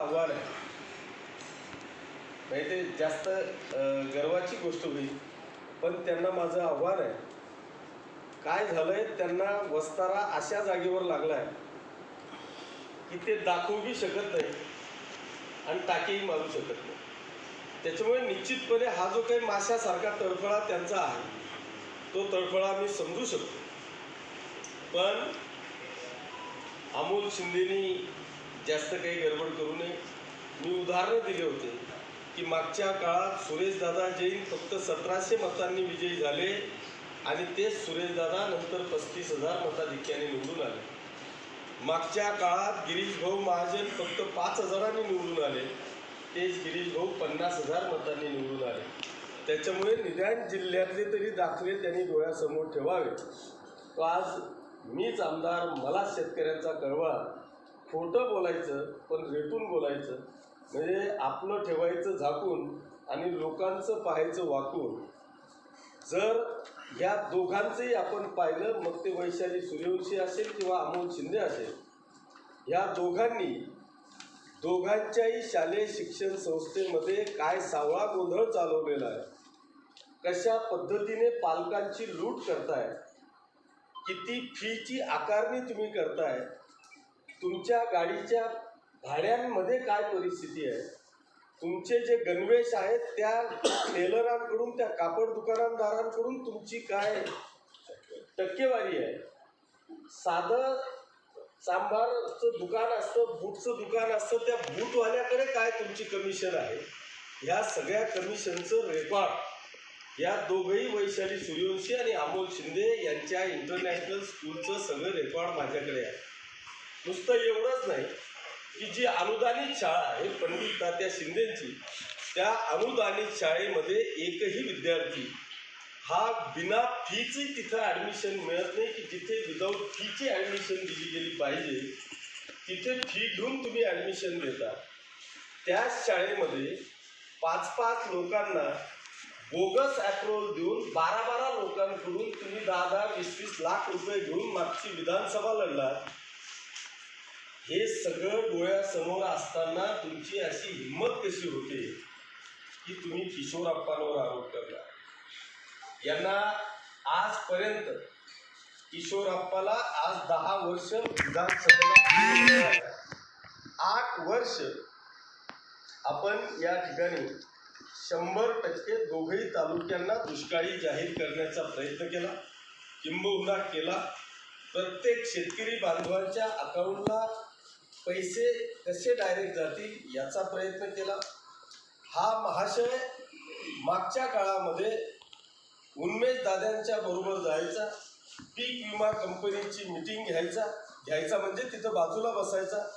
आव्हान आहे. नाही ते जास्त गर्वाची गोष्ट होईल पण त्यांना माझं आव्हान आहे. काय झालंय त्यांना वस्तारा अशा जागेवर लागलाय की ते दाखवूही शकत नाही आणि टाकेही मारू शकत नाही. त्याच्यामुळे निश्चितपणे हा जो काही माशासारखा तळफळा त्यांचा आहे तो तळफळा मी समजू शकतो. पण अमोल शिंदेनी जास्त काही गडबड करू मी उदाहरणं दिले होते की मागच्या काळात सुरेशदादा जैन फक्त सतराशे मतांनी विजयी झाले आणि तेच सुरेशदादा नंतर पस्तीस हजार मताधिक्याने निवडून आले. मागच्या काळात गिरीश भाऊ महाजन फक्त पाच हजारांनी निवडून आले. तेच गिरीश भाऊ पन्नास हजार मतांनी निवडून आले. त्याच्यामुळे निदान जिल्ह्यातले तरी दाखले त्यांनी डोळ्यासमोर ठेवावे. तो आज मीच आमदार मला शेतकऱ्यांचा कळवा खोटं बोलायचं पण रेटून बोलायचं. म्हणजे आपलं ठेवायचं झाकून आणि लोकांचं पाहायचं वाकून. जर या दोघांचंही आपण पाहिलं मग ते वैशाली सूर्यवंशी असेल किंवा अमोल शिंदे असेल या दोघांनी दोघांच्याही शालेय शिक्षण संस्थेमध्ये काय सावळा गोंधळ चालवलेला आहे? कशा पद्धतीने पालकांची लूट करताय? किती फीची आकारणी तुम्ही करताय? तुमच्या गाडीच्या भाड्यांमध्ये काय परिस्थिती आहे? तुमचे जे गणवेश आहेत त्या टेलरांकडून त्या कापड दुकानदारांकडून तुमची काय टक्केवारी आहे? साधं सांबारचं दुकान असतं बूटचं दुकान असतं त्या बूटवाल्याकडे काय तुमची कमिशन आहे? ह्या सगळ्या कमिशनचं रेकॉर्ड. या दोघंही वैशाली सूर्यवंशी आणि अमोल शिंदे यांच्या इंटरनॅशनल स्कूलचं सगळं रेकॉर्ड माझ्याकडे आहे. नुसतं एवढंच नाही की जी अनुदानित शाळा आहे पंडित तात्या शिंदेची त्या अनुदानित शाळेमध्ये एकही विद्यार्थी हा बिना फीची तिथं ॲडमिशन मिळत नाही की जिथे विदाऊट फीची ॲडमिशन दिली गेली पाहिजे तिथे फी घेऊन तुम्ही ॲडमिशन देता. त्याच शाळेमध्ये पाच पाच लोकांना बोगस अप्रुव्हल देऊन बारा बारा लोकांकडून तुम्ही दहा दहा वीस वीस लाख रुपये घेऊन मागची विधानसभा लढलात. हे सगळं डोळ्यासमोर असताना तुमची अशी हिंमत कशी होते? की तुम्ही किशोरप्पांवर आरोप करता यांना आजपर्यंत किशोरप्पाला आज दहा वर्ष विधानसभेला आठ वर्ष आपण या ठिकाणी शंभर टक्के दोघेही तालुक्यांना दुष्काळी जाहीर करण्याचा प्रयत्न केला किंबहुना केला. प्रत्येक शेतकरी बांधवांच्या अकाउंटला पैसे कसे डायरेक्ट जातील याचा प्रयत्न केला. हा महाशय मागच्या काळामध्ये उन्मेष दादांच्या बरोबर जायचा पीक विमा कंपनीची मिटिंग घ्यायचा घ्यायचा म्हणजे तिथं बाजूला बसायचा.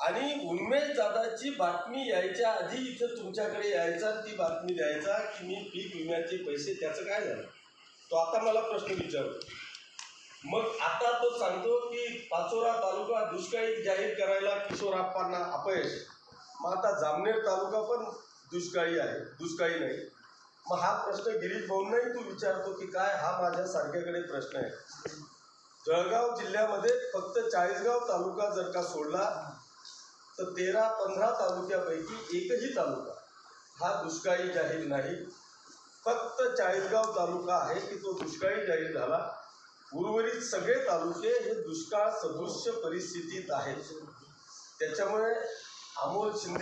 आणि उन्मेष दादाची बातमी यायच्या आधी इथं तुमच्याकडे यायचा ती बातमी द्यायचा की मी पीक विम्याचे पैसे त्याचं काय झालं? तो आता मला प्रश्न विचारतो. मग आता तो सांगतो की पाचोरा तालुका दुष्काळी जाहीर करायला किशोरप्पांना अपयश. मग आता जामनेर तालुका पण दुष्काळी आहे दुष्काळी नाही. मग हा प्रश्न गिरीश भाऊंनाही तू विचारतो की काय हा माझ्या सारख्याकडे प्रश्न आहे. जळगाव जिल्ह्यामध्ये फक्त चाळीसगाव तालुका जर का सोडला तर तेरा पंधरा तालुक्यापैकी एकही तालुका हा दुष्काळी जाहीर नाही. फक्त चाळीसगाव तालुका आहे की तो दुष्काळी जाहीर झाला. उर्वरित सगळे तालुके हे दुष्काळ सदृश्य परिस्थितीत आहेत. त्याच्यामुळे अमोल शिंदे